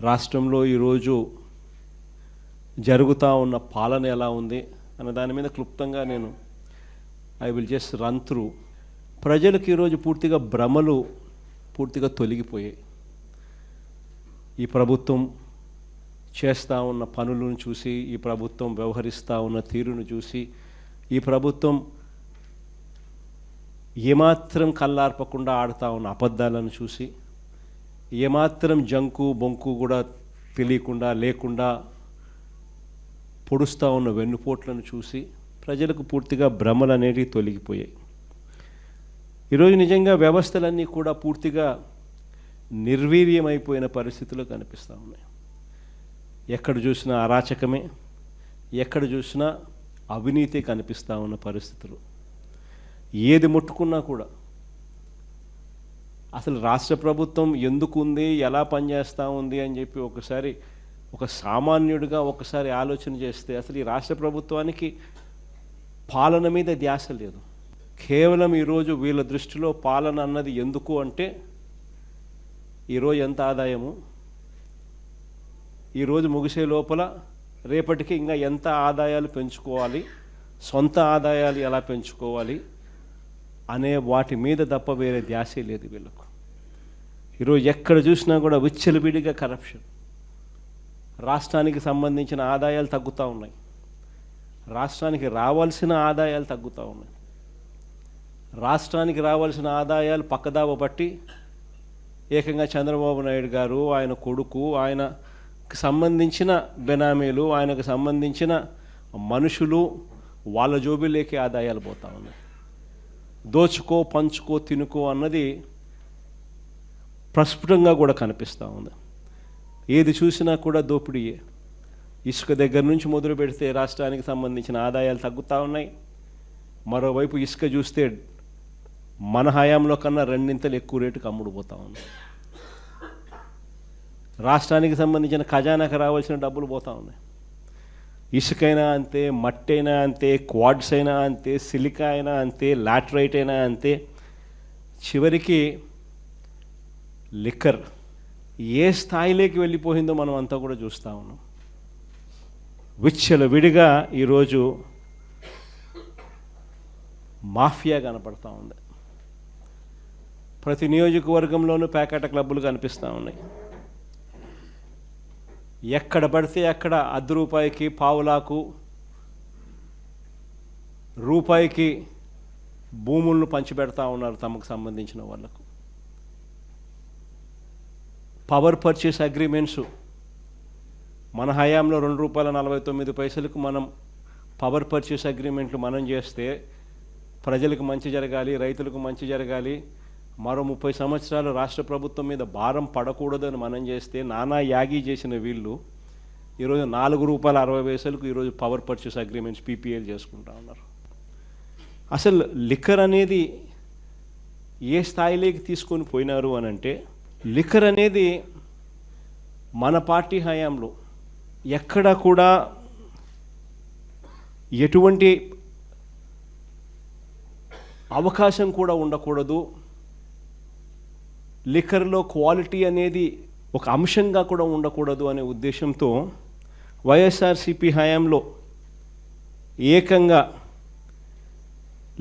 రాష్ట్రంలో ఈరోజు జరుగుతూ ఉన్న పాలన ఎలా ఉంది అన్న దాని మీద క్లుప్తంగా నేను I will just run through ప్రజలకు ఈరోజు పూర్తిగా భ్రమలు పూర్తిగా తొలగిపోయాయి. ఈ ప్రభుత్వం చేస్తూ ఉన్న పనులను చూసి ఈ ప్రభుత్వం వ్యవహరిస్తూ ఉన్న తీరును చూసి ఈ ప్రభుత్వం ఏమాత్రం కళ్ళార్పకుండా ఆడుతూ ఉన్న అబద్ధాలను చూసి ఏమాత్రం జంకు బొంకు కూడా తెలియకుండా లేకుండా పొడుస్తూ ఉన్న వెన్నుపోట్లను చూసి ప్రజలకు పూర్తిగా భ్రమలు అనేవి తొలగిపోయాయి. ఈరోజు నిజంగా వ్యవస్థలన్నీ కూడా పూర్తిగా నిర్వీర్యమైపోయిన పరిస్థితులు కనిపిస్తూ ఉన్నాయి. ఎక్కడ చూసినా అరాచకమే ఎక్కడ చూసినా అవినీతి కనిపిస్తూ ఉన్న పరిస్థితులు. ఏది ముట్టుకున్నా కూడా అసలు రాష్ట్ర ప్రభుత్వం ఎందుకు ఉంది ఎలా పనిచేస్తూ ఉంది అని చెప్పి ఒకసారి ఒక సామాన్యుడిగా ఒకసారి ఆలోచన చేస్తే అసలు ఈ రాష్ట్ర ప్రభుత్వానికి పాలన మీద ధ్యాస లేదు. కేవలం ఈరోజు వీళ్ళ దృష్టిలో పాలన అన్నది ఎందుకు అంటే ఈరోజు ఎంత ఆదాయము ఈరోజు ముగిసే లోపల రేపటికి ఇంకా ఎంత ఆదాయాలు పెంచుకోవాలి సొంత ఆదాయాలు ఎలా పెంచుకోవాలి అనే వాటి మీద తప్ప వేరే ధ్యాసే లేదు వీళ్ళకు. ఈరోజు ఎక్కడ చూసినా కూడా విచ్చలవిడిగా కరప్షన్ రాష్ట్రానికి సంబంధించిన ఆదాయాలు తగ్గుతూ ఉన్నాయి. రాష్ట్రానికి రావాల్సిన ఆదాయాలు తగ్గుతూ ఉన్నాయి. రాష్ట్రానికి రావాల్సిన ఆదాయాలు పక్కదావ బట్టి ఏకంగా చంద్రబాబు నాయుడు గారు ఆయన కొడుకు ఆయనకు సంబంధించిన బెనామీలు ఆయనకు సంబంధించిన మనుషులు వాళ్ళ జోబిలోకి ఆదాయాలు పోతూ ఉన్నాయి. దోచుకో పంచుకో తినుకో అన్నది ప్రస్ఫుటంగా కూడా కనిపిస్తూ ఉంది. ఏది చూసినా కూడా దోపిడీయే. ఇసుక దగ్గర నుంచి మొదలు పెడితే రాష్ట్రానికి సంబంధించిన ఆదాయాలు తగ్గుతూ ఉన్నాయి. మరోవైపు ఇసుక చూస్తే మన హయాంలో కన్నా రెండింతలు ఎక్కువ రేటుకి అమ్ముడుపోతూ ఉంది. రాష్ట్రానికి సంబంధించిన ఖజానాకు రావాల్సిన డబ్బులు పోతా ఉన్నాయి. ఇసుకైనా అంతే మట్టి అయినా అంతే క్వాడ్స్ అయినా అంతే సిలికా అయినా అంతే లాటరైట్ అయినా అంతే. చివరికి లిక్కర్ ఏ స్థాయిలోకి వెళ్ళిపోయిందో మనం అంతా కూడా చూస్తూ ఉన్నాం. విచ్చల విడిగా ఈరోజు మాఫియా కనపడతా ఉంది. ప్రతి నియోజకవర్గంలోనూ ప్యాకెట్ క్లబ్బులు కనిపిస్తూ ఉన్నాయి. ఎక్కడ పడితే అక్కడ అర్ధ రూపాయికి పావులాకు రూపాయికి భూములను పంచిపెడతా ఉన్నారు తమకు సంబంధించిన వాళ్ళకు. పవర్ పర్చేస్ అగ్రిమెంట్స్ మన హయాంలో రెండు రూపాయల నలభై తొమ్మిది పైసలకు మనం పవర్ పర్చేస్ అగ్రిమెంట్లు మనం చేస్తే ప్రజలకు మంచి జరగాలి రైతులకు మంచి జరగాలి మరో ముప్పై సంవత్సరాలు రాష్ట్ర ప్రభుత్వం మీద భారం పడకూడదని మనం చేస్తే నానా యాగి చేసిన వీళ్ళు ఈరోజు నాలుగు రూపాయల అరవై పైసలకు ఈరోజు పవర్ పర్చేస్ అగ్రిమెంట్స్ పీపీఎల్ చేసుకుంటా ఉన్నారు. అసలు లిక్కర్ అనేది ఏ స్థాయిలోకి తీసుకొని పోయినారు అని అంటే లిక్కర్ అనేది మన పార్టీ హయాంలో ఎక్కడ కూడా ఎటువంటి అవకాశం కూడా ఉండకూడదు. లిక్కర్లో క్వాలిటీ అనేది ఒక అంశంగా కూడా ఉండకూడదు అనే ఉద్దేశంతో వైఎస్ఆర్సిపి హయాంలో ఏకంగా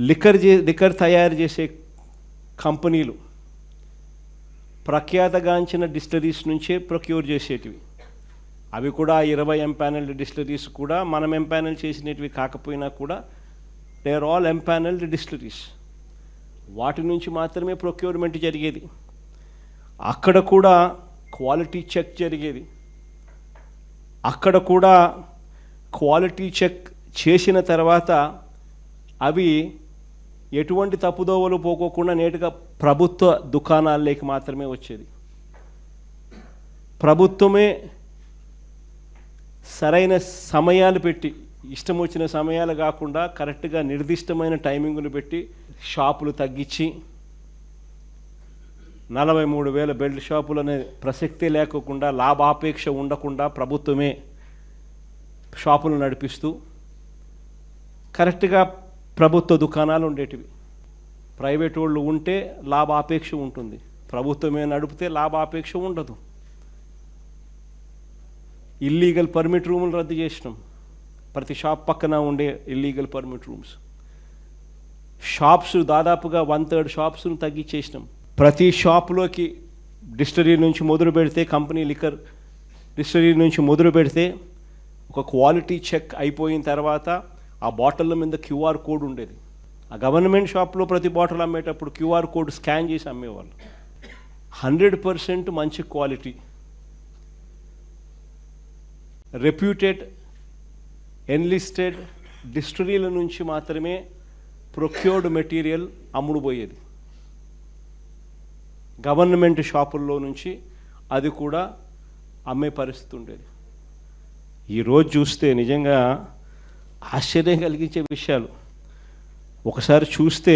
లిక్కర్ చే లిక్కర్ తయారు చేసే కంపెనీలు ప్రఖ్యాతగాంచిన డిస్టరీస్ నుంచే ప్రొక్యూర్ చేసేటివి. అవి కూడా ఇరవై ఎంపానల్డ్ డిస్టరీస్ కూడా మనం ఎంపానల్ చేసినవి కాకపోయినా కూడా they are all empanelled distilleries వాటి నుంచి మాత్రమే ప్రొక్యూర్మెంట్ జరిగేది. అక్కడ కూడా క్వాలిటీ చెక్ జరిగేది. అక్కడ కూడా క్వాలిటీ చెక్ చేసిన తర్వాత అవి ఎటువంటి తప్పుదోవలు పోకోకుండా నేటుగా ప్రభుత్వ దుకాణాల్లోకి మాత్రమే వచ్చేది. ప్రభుత్వమే సరైన సమయాలు పెట్టి ఇష్టం వచ్చిన సమయాలు కాకుండా కరెక్ట్గా నిర్దిష్టమైన టైమింగులు పెట్టి షాపులు తగ్గించి నలభై మూడు వేల బెల్ట్ షాపులు అనే ప్రసక్తి లేకోకుండా లాభాపేక్ష ఉండకుండా ప్రభుత్వమే షాపులు నడిపిస్తూ కరెక్ట్గా ప్రభుత్వ దుకాణాలు ఉండేటివి. ప్రైవేట్ వాళ్ళు ఉంటే లాభాపేక్ష ఉంటుంది. ప్రభుత్వమే నడిపితే లాభాపేక్ష ఉండదు. ఇల్లీగల్ పర్మిట్ రూములు రద్దు చేసినాం. ప్రతి షాప్ పక్కన ఉండే ఇల్లీగల్ పర్మిట్ రూమ్స్. షాప్స్ దాదాపుగా వన్ థర్డ్ షాప్స్ను తగ్గించేసినాం. ప్రతి షాప్లోకి డిస్టరీ నుంచి మొదలు పెడితే కంపెనీ లిక్కర్ డిస్టరీ నుంచి మొదలు పెడితే ఒక క్వాలిటీ చెక్ అయిపోయిన తర్వాత ఆ బాటిల్ మీద క్యూఆర్ కోడ్ ఉండేది. ఆ గవర్నమెంట్ షాప్లో ప్రతి బాటిల్ అమ్మేటప్పుడు క్యూఆర్ కోడ్ స్కాన్ చేసి అమ్మేవాళ్ళు. హండ్రెడ్ పర్సెంట్ మంచి క్వాలిటీ. రెప్యూటెడ్ ఎన్లిస్టెడ్ డిస్టరీల నుంచి మాత్రమే ప్రొక్యూర్డ్ మెటీరియల్ అమ్ముడుపోయేది. గవర్నమెంట్ షాపుల్లో నుంచి అది కూడా అమ్మే పరిస్థితి ఉండేది. ఈరోజు చూస్తే నిజంగా ఆశ్చర్యం కలిగించే విషయాలు. ఒకసారి చూస్తే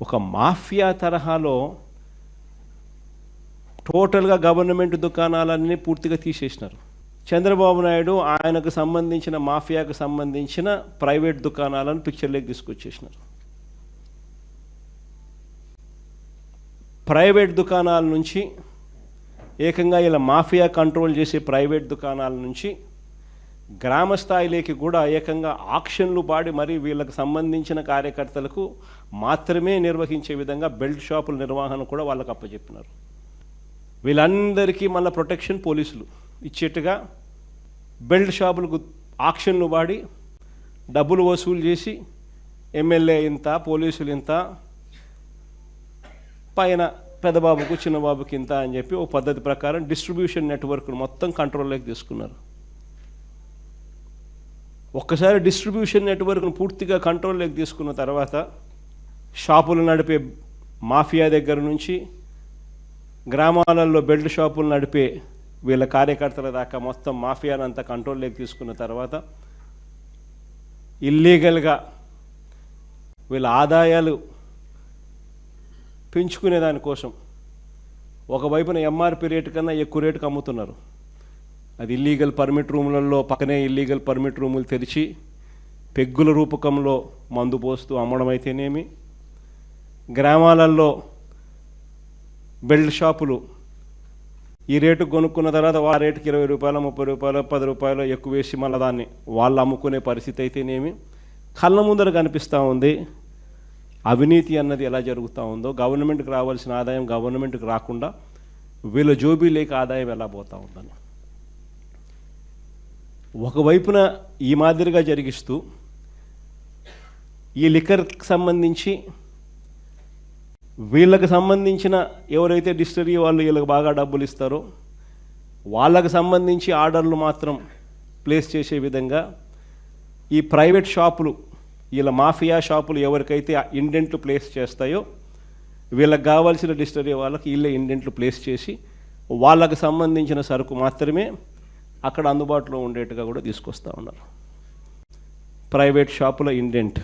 ఒక మాఫియా తరహాలో టోటల్గా గవర్నమెంట్ దుకాణాలన్నీ పూర్తిగా తీసేసినారు. చంద్రబాబు నాయుడు ఆయనకు సంబంధించిన మాఫియాకు సంబంధించిన ప్రైవేట్ దుకాణాలను పిక్చర్లోకి తీసుకొచ్చేసినారు. ప్రైవేట్ దుకాణాల నుంచి ఏకంగా ఇలా మాఫియా కంట్రోల్ చేసే ప్రైవేట్ దుకాణాల నుంచి గ్రామ స్థాయిలోకి కూడా ఏకంగా ఆక్షన్లు పాడి మరి వీళ్ళకి సంబంధించిన కార్యకర్తలకు మాత్రమే నిర్వహించే విధంగా బెల్ట్ షాపుల నిర్వహణ కూడా వాళ్ళకి అప్పచెప్పినారు. వీళ్ళందరికీ మళ్ళీ ప్రొటెక్షన్ పోలీసులు ఇచ్చేట్టుగా బెల్ట్ షాపులకు ఆక్షన్లు వాడి డబ్బులు వసూలు చేసి ఎమ్మెల్యే ఇంత పోలీసులు ఇంత పైన పెద్దబాబుకు చిన్నబాబుకి ఇంత అని చెప్పి ఓ పద్ధతి ప్రకారం డిస్ట్రిబ్యూషన్ నెట్వర్క్ను మొత్తం కంట్రోల్లోకి తీసుకున్నారు. ఒక్కసారి డిస్ట్రిబ్యూషన్ నెట్వర్క్ను పూర్తిగా కంట్రోల్లోకి తీసుకున్న తర్వాత షాపులు నడిపే మాఫియా దగ్గర నుంచి గ్రామాలలో బెల్ట్ షాపులు నడిపే వీళ్ళ కార్యకర్తల దాకా మొత్తం మాఫియానంతా కంట్రోల్లోకి తీసుకున్న తర్వాత ఇల్లీగల్గా వీళ్ళ ఆదాయాలు పెంచుకునే దానికోసం ఒకవైపున ఎంఆర్పి రేటు కన్నా ఎక్కువ రేటుకు అమ్ముతున్నారు. అది ఇల్లీగల్ పర్మిట్ రూములలో పక్కనే ఇల్లీగల్ పర్మిట్ రూములు తెరిచి పెగ్గుల రూపకంలో మందు పోస్తూ అమ్మడం అయితేనేమి గ్రామాలలో బెల్ట్ షాపులు ఈ రేటు కొనుక్కున్న తర్వాత ఆ రేటుకి ఇరవై రూపాయలు ముప్పై రూపాయలు పది రూపాయలు ఎక్కువ వేసి మళ్ళీ దాన్ని వాళ్ళు అమ్ముకునే పరిస్థితి అయితేనేమి? కళ్ళ ముందర కనిపిస్తూ ఉంది. అవినీతి అన్నది ఎలా జరుగుతూ ఉందో గవర్నమెంట్కి రావాల్సిన ఆదాయం గవర్నమెంట్కి రాకుండా వీళ్ళ జోబీ లేక ఆదాయం ఎలా పోతూ ఉందని. ఒకవైపున ఈ మాదిరిగా జరిగిస్తూ ఈ లిక్కర్కి సంబంధించి వీళ్ళకి సంబంధించిన ఎవరైతే డిస్టరీ వాళ్ళు వీళ్ళకి బాగా డబ్బులు ఇస్తారో వాళ్ళకి సంబంధించి ఆర్డర్లు మాత్రం ప్లేస్ చేసే విధంగా ఈ ప్రైవేట్ షాపులు వీళ్ళ మాఫియా షాపులు ఎవరికైతే ఇండెంట్లు ప్లేస్ చేస్తాయో వీళ్ళకి కావాల్సిన డిస్టరీ వాళ్ళకి వీళ్ళే ఇండెంట్లు ప్లేస్ చేసి వాళ్ళకి సంబంధించిన సరుకు మాత్రమే అక్కడ అందుబాటులో ఉండేట్టుగా కూడా తీసుకొస్తూ ఉన్నారు. ప్రైవేట్ షాపుల ఇండెంట్.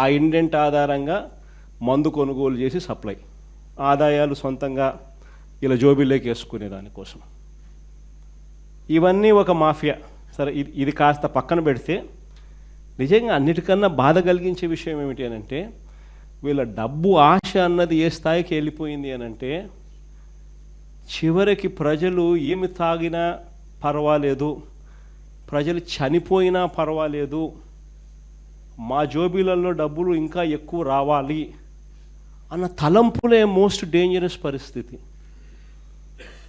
ఆ ఇండెంట్ ఆధారంగా మందు కొనుగోలు చేసి సప్లై. ఆదాయాలు సొంతంగా ఇలా జోబీలోకి వేసుకునే దానికోసం ఇవన్నీ ఒక మాఫియా. సరే ఇది ఇది కాస్త పక్కన పెడితే నిజంగా అన్నిటికన్నా బాధ కలిగించే విషయం ఏమిటి అని అంటే వీళ్ళ డబ్బు ఆశ అన్నది ఏ స్థాయికి వెళ్ళిపోయింది అని అంటే చివరికి ప్రజలు ఏమి తాగినా పర్వాలేదు ప్రజలు చనిపోయినా పర్వాలేదు మా జోబీలలో డబ్బులు ఇంకా ఎక్కువ రావాలి అన్న తలంపులే మోస్ట్ డేంజరస్ పరిస్థితి.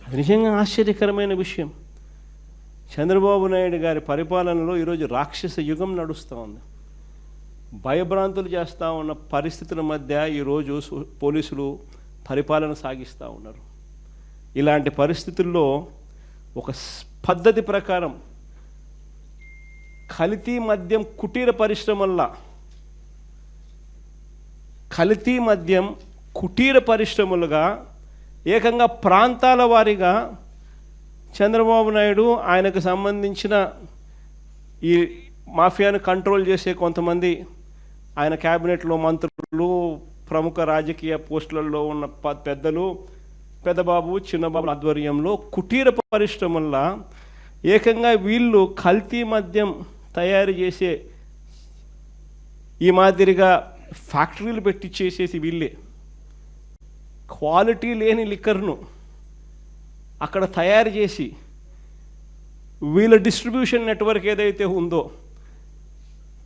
అది నిజంగా ఆశ్చర్యకరమైన విషయం. చంద్రబాబు నాయుడు గారి పరిపాలనలో ఈరోజు రాక్షస యుగం నడుస్తూ ఉంది. భయభ్రాంతులు చేస్తూ ఉన్న పరిస్థితుల మధ్య ఈరోజు పోలీసులు పరిపాలన సాగిస్తూ ఉన్నారు. ఇలాంటి పరిస్థితుల్లో ఒక పద్ధతి ప్రకారం కల్తీ మద్యం కుటీర పరిశ్రమల్లా కల్తీ మద్యం కుటీర పరిశ్రమలుగా ఏకంగా ప్రాంతాల వారీగా చంద్రబాబు నాయుడు ఆయనకు సంబంధించిన ఈ మాఫియాను కంట్రోల్ చేసే కొంతమంది ఆయన క్యాబినెట్లో మంత్రులు ప్రముఖ రాజకీయ పోస్టులలో ఉన్న ప- పెద్దలు పెద్దబాబు చిన్నబాబు ఆధ్వర్యంలో కుటీర పరిశ్రమల ఏకంగా వీళ్ళు కల్తీ మద్యం తయారు చేసే ఈ మాదిరిగా ఫ్యాక్టరీలు పెట్టి చేసేసి వీళ్ళే. క్వాలిటీ లేని లిక్కర్ను అక్కడ తయారు చేసి వీళ్ళ డిస్ట్రిబ్యూషన్ నెట్వర్క్ ఏదైతే ఉందో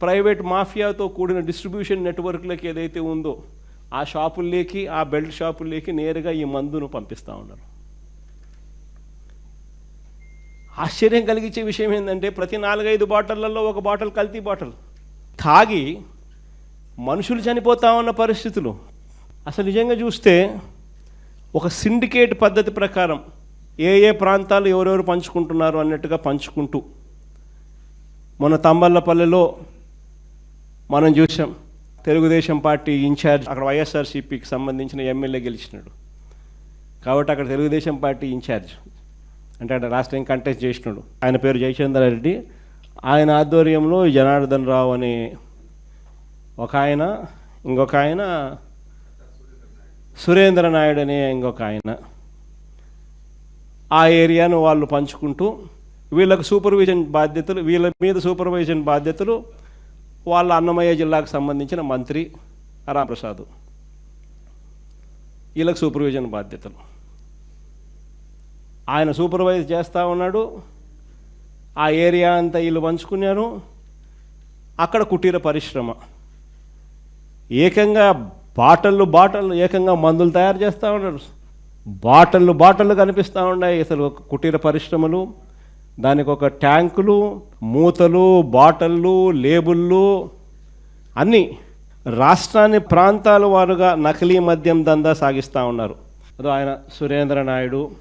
ప్రైవేట్ మాఫియాతో కూడిన డిస్ట్రిబ్యూషన్ నెట్వర్క్లకి ఏదైతే ఉందో ఆ షాపుల్లోకి ఆ బెల్ట్ షాపుల్లోకి నేరుగా ఈ మందును పంపిస్తూ ఉన్నారు. ఆశ్చర్యం కలిగించే విషయం ఏంటంటే ప్రతి నాలుగైదు బాటిళ్ళలో ఒక బాటిల్ కల్తీ బాటిల్. తాగి మనుషులు చనిపోతా ఉన్న పరిస్థితులు. అసలు నిజంగా చూస్తే ఒక సిండికేట్ పద్ధతి ప్రకారం ఏ ఏ ప్రాంతాలు ఎవరెవరు పంచుకుంటున్నారు అన్నట్టుగా పంచుకుంటూ మన తంబల్లపల్లెలో మనం చూసాం తెలుగుదేశం పార్టీ ఇన్ఛార్జ్ అక్కడ వైఎస్ఆర్సీపీకి సంబంధించిన ఎమ్మెల్యే గెలిచినాడు. కాబట్టి అక్కడ తెలుగుదేశం పార్టీ ఇన్ఛార్జ్. అంటే అక్కడ రాష్ట్రం కంటెస్ట్ చేసినాడు. ఆయన పేరు జయచంద్ర రెడ్డి. ఆయన ఆధ్వర్యంలో జనార్దన్ రావు అనే ఒక ఆయన ఇంకొక ఆయన సురేంద్ర నాయుడు అనే ఇంకొక ఆయన. ఆ ఏరియాను వాళ్ళు పంచుకుంటూ వీళ్ళకు సూపర్విజన్ బాధ్యతలు వీళ్ళ మీద సూపర్విజన్ బాధ్యతలు వాళ్ళ అన్నమయ్య జిల్లాకు సంబంధించిన మంత్రి రామప్రసాద్ వీళ్ళకి సూపర్విజన్ బాధ్యతలు. ఆయన సూపర్వైజ్ చేస్తూ ఉన్నాడు. ఆ ఏరియా అంతా వీళ్ళు పంచుకున్నారు. అక్కడ కుటీర పరిశ్రమ. ఏకంగా బాటళ్ళు బాటళ్ళు ఏకంగా మందులు తయారు చేస్తూ ఉన్నారు. బాటళ్ళు బాటళ్ళు కనిపిస్తూ ఉన్నాయి. అసలు ఒక కుటీర పరిశ్రమలు దానికి ఒక ట్యాంకులు మూతలు బాటళ్ళు లేబుళ్ళు అన్నీ రాష్ట్రాన్ని ప్రాంతాల వారుగా నకిలీ మద్యం దందా సాగిస్తూ ఉన్నారు. అదో ఆయన సురేంద్ర నాయుడు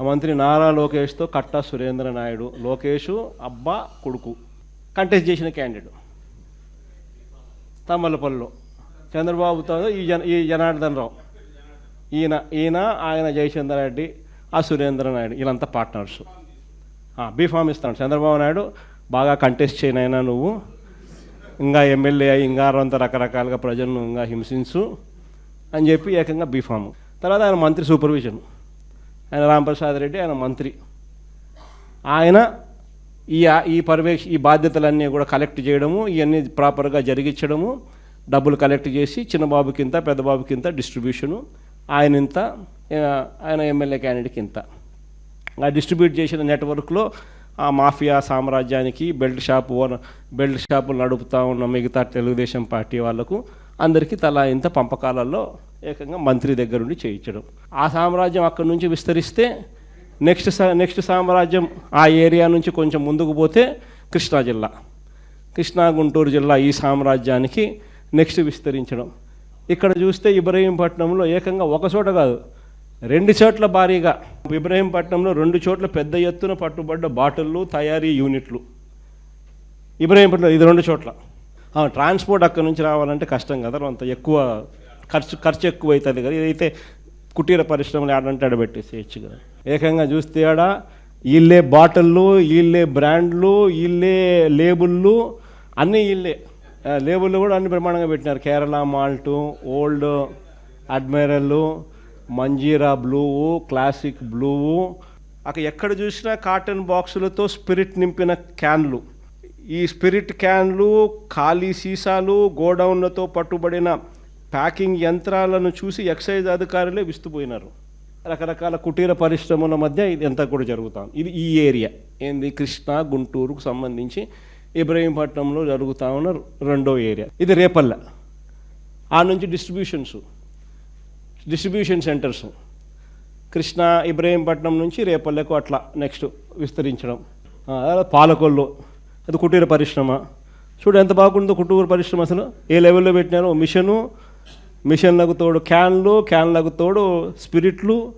మంత్రి నారా లోకేష్తో కట్టా సురేంద్ర నాయుడు లోకేష్ అబ్బా కొడుకు కంటెస్ట్ చేసిన క్యాండిడేట్. తమ్మలపల్లిలో చంద్రబాబుతో ఈ జన ఈ జనార్దన్ రావు. ఈయన ఈయన ఆయన జయచంద్ర రెడ్డి ఆ సురేంద్ర నాయుడు వీళ్ళంతా పార్ట్నర్స్ బీఫామ్ ఇస్తాడు. చంద్రబాబు నాయుడు బాగా కంటెస్ట్ చేయనైనా నువ్వు. ఇంకా ఎమ్మెల్యే అయ్యి ఇంకా అంత రకరకాలుగా ప్రజలను ఇంకా హింసించు అని చెప్పి ఏకంగా బీఫామ్ తర్వాత ఆయన మంత్రి సూపర్విజన్ ఆయన రాంప్రసాద్ రెడ్డి ఆయన మంత్రి. ఆయన ఈ ఈ పర్యవేక్ష ఈ బాధ్యతలన్నీ కూడా కలెక్ట్ చేయడము ఇవన్నీ ప్రాపర్గా జరిగించడము డబ్బులు కలెక్ట్ చేసి చిన్నబాబుకి ఇంత పెద్దబాబుకి ఇంత డిస్ట్రిబ్యూషను ఆయన ఇంత ఆయన ఎమ్మెల్యే క్యాండిడేట్కి ఇంత ఆ డిస్ట్రిబ్యూట్ చేసిన నెట్వర్క్లో ఆ మాఫియా సామ్రాజ్యానికి బెల్ట్ షాప్ ఓన బెల్ట్ షాపులు నడుపుతూ ఉన్న మిగతా తెలుగుదేశం పార్టీ వాళ్ళకు అందరికీ తలా ఇంత పంపకాలలో ఏకంగా మంత్రి దగ్గరుండి చేయించడం. ఆ సామ్రాజ్యం అక్కడి నుంచి విస్తరిస్తే నెక్స్ట్ సా నెక్స్ట్ సామ్రాజ్యం ఆ ఏరియా నుంచి కొంచెం ముందుకు పోతే కృష్ణా జిల్లా. కృష్ణా గుంటూరు జిల్లా ఈ సామ్రాజ్యానికి నెక్స్ట్ విస్తరించడం. ఇక్కడ చూస్తే ఇబ్రహీంపట్నంలో ఏకంగా ఒక చోట కాదు రెండు చోట్ల భారీగా. ఇబ్రహీంపట్నంలో రెండు చోట్ల పెద్ద ఎత్తున పట్టుబడ్డ బాటిళ్ళు తయారీ యూనిట్లు. ఇబ్రహీంపట్నం ఇది రెండు చోట్ల. ట్రాన్స్పోర్ట్ అక్కడ నుంచి రావాలంటే కష్టం కదా అంత ఎక్కువ ఖర్చు ఖర్చు ఎక్కువ అవుతుంది కదా. ఇదైతే కుటీర పరిశ్రమలు ఆడంటే ఆడబెట్టేసేయచ్చు కదా. ఏకంగా చూస్తే ఆడ వీళ్ళే బాటిళ్ళు వీళ్ళే బ్రాండ్లు వీళ్ళే లేబుళ్ళు అన్నీ వీళ్ళే ఆ, కూడా అన్ని ప్రమాణంగా పెట్టినారు. Kerala malt old admiral Manjira blue classic blue. అక్కడ ఎక్కడ చూసినా కాటన్ బాక్సులతో స్పిరిట్ నింపిన క్యాన్లు. ఈ స్పిరిట్ క్యాన్లు ఖాళీ సీసాలు గోడౌన్లతో పట్టుబడిన ప్యాకింగ్ యంత్రాలను చూసి ఎక్సైజ్ అధికారులే విస్తుపోయినారు. రకరకాల కుటీర పరిశ్రమల మధ్య ఇది కూడా జరుగుతాం ఇది ఈ ఏరియా. ఏంది? కృష్ణా గుంటూరుకు సంబంధించి ఇబ్రహీంపట్నంలో జరుగుతా ఉన్న రెండో ఏరియా. ఇది రేపల్ల. ఆ నుంచి distributions. Distribution centres. Krishna Ibrahimpatnam నుంచి రేపల్లెకు అట్లా నెక్స్ట్ విస్తరించడం. పాలకొల్లు. అది కుటీర పరిశ్రమ. చూడు ఎంత బాగుందో కుటీర పరిశ్రమ అసలు. ఏ లెవెల్లో పెట్టినారో మిషను మిషన్లకు తోడు క్యాన్లు క్యాన్లకు తోడు స్పిరిట్లు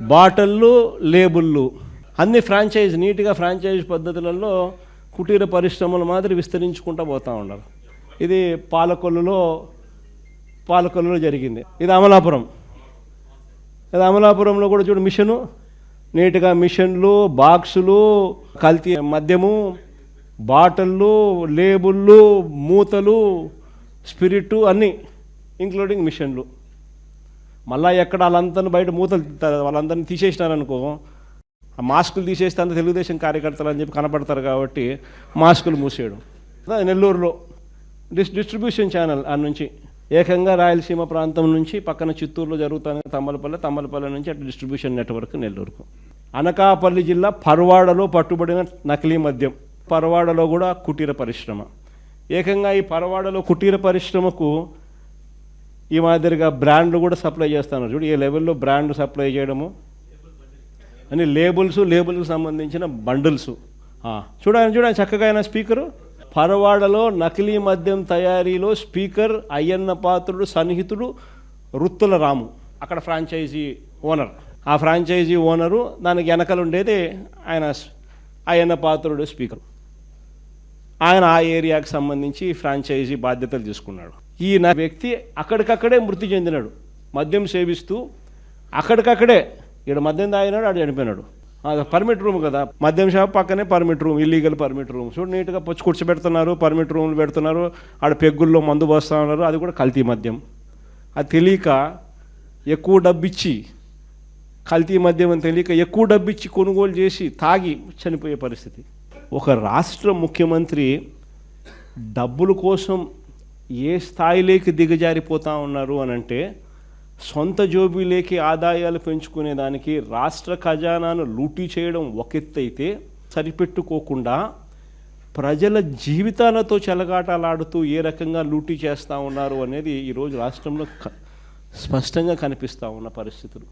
బాటళ్ళు లేబుళ్ళు అన్ని ఫ్రాంచైజ్ నీట్గా ఫ్రాంచైజ్ పద్ధతులలో కుటీర పరిశ్రమల మాదిరి విస్తరించుకుంటూ పోతూ ఉన్నారు. ఇది పాలకొల్లులో పాలకొల్లులో జరిగింది. ఇది అమలాపురం. ఇది అమలాపురంలో కూడా చూడు మిషను. నీట్గా మిషన్లు బాక్సులు కల్తీ మద్యము బాటిళ్ళు లేబుళ్ళు మూతలు స్పిరిట్ అన్నీ ఇంక్లూడింగ్ మిషన్లు. మళ్ళీ ఎక్కడ వాళ్ళందరిని బయట మూతలు వాళ్ళందరినీ తీసేసినారనుకో ఆ మాస్కులు తీసేస్తే అంత తెలుగుదేశం కార్యకర్తలు అని చెప్పి కనపడతారు కాబట్టి మాస్కులు మూసేయడం. నెల్లూరులో డిస్ డిస్ట్రిబ్యూషన్ ఛానల్ ఆ నుంచి ఏకంగా రాయలసీమ ప్రాంతం నుంచి పక్కన చిత్తూరులో జరుగుతాను తమ్మలపల్లి తమ్మలపల్లి నుంచి అటు డిస్ట్రిబ్యూషన్ నెట్వర్క్ నెల్లూరుకు. అనకాపల్లి జిల్లా పరవాడలో పట్టుబడిన నకిలీ మద్యం పరవాడలో కూడా కుటీర పరిశ్రమ. ఏకంగా ఈ పరవాడలో కుటీర పరిశ్రమకు ఈ మాదిరిగా బ్రాండ్లు కూడా సప్లై చేస్తున్నారు. చూడు ఏ లెవెల్లో బ్రాండ్ సప్లై చేయడము? అని లేబుల్స్ లేబుల్కి సంబంధించిన బండిల్స్. చూడండి చూడండి చక్కగా అయిన స్పీకరు. పరవాడలో నకిలీ మద్యం తయారీలో స్పీకర్ అయ్యన్న పాత్రుడు సన్నిహితుడు రుత్తుల రాము. అక్కడ ఫ్రాంచైజీ ఓనర్. ఆ ఫ్రాంచైజీ ఓనరు దానికి వెనకలుండేది ఆయన అయ్యన్న పాత్రుడు స్పీకర్. ఆయన ఆ ఏరియాకి సంబంధించి ఫ్రాంచైజీ బాధ్యతలు తీసుకున్నాడు. ఈ నా వ్యక్తి అక్కడికక్కడే మృతి చెందినాడు. మద్యం సేవిస్తూ అక్కడికక్కడే ఇక్కడ మద్యం తాగినాడు ఆడు చనిపోయినాడు. అది పర్మిట్ రూమ్ కదా. మద్యం షాప్ పక్కనే permit room illegal permit room చూడు నీట్గా పొచ్చి కూర్చోబెడుతున్నారు పర్మిట్ రూమ్లు పెడుతున్నారు ఆడ పెగ్గుల్లో మందు పోస్తా ఉన్నారు అది కూడా కల్తీ మద్యం. అది తెలియక ఎక్కువ డబ్బిచ్చి కల్తీ మద్యం అని తెలియక ఎక్కువ డబ్బిచ్చి కొనుగోలు చేసి తాగి చనిపోయే పరిస్థితి. ఒక రాష్ట్ర ముఖ్యమంత్రి డబ్బుల కోసం ఏ స్థాయిలోకి దిగజారిపోతూ ఉన్నారు అని అంటే సొంత జోబీలేకి ఆదాయాలు పెంచుకునే దానికి రాష్ట్ర ఖజానాను లూటీ చేయడం ఒక ఎత్తైతే సరిపెట్టుకోకుండా ప్రజల జీవితాలతో చెలగాటలాడుతూ ఏ రకంగా లూటీ చేస్తూ ఉన్నారు అనేది ఈరోజు రాష్ట్రంలో క- స్పష్టంగా కనిపిస్తూ ఉన్న పరిస్థితులు.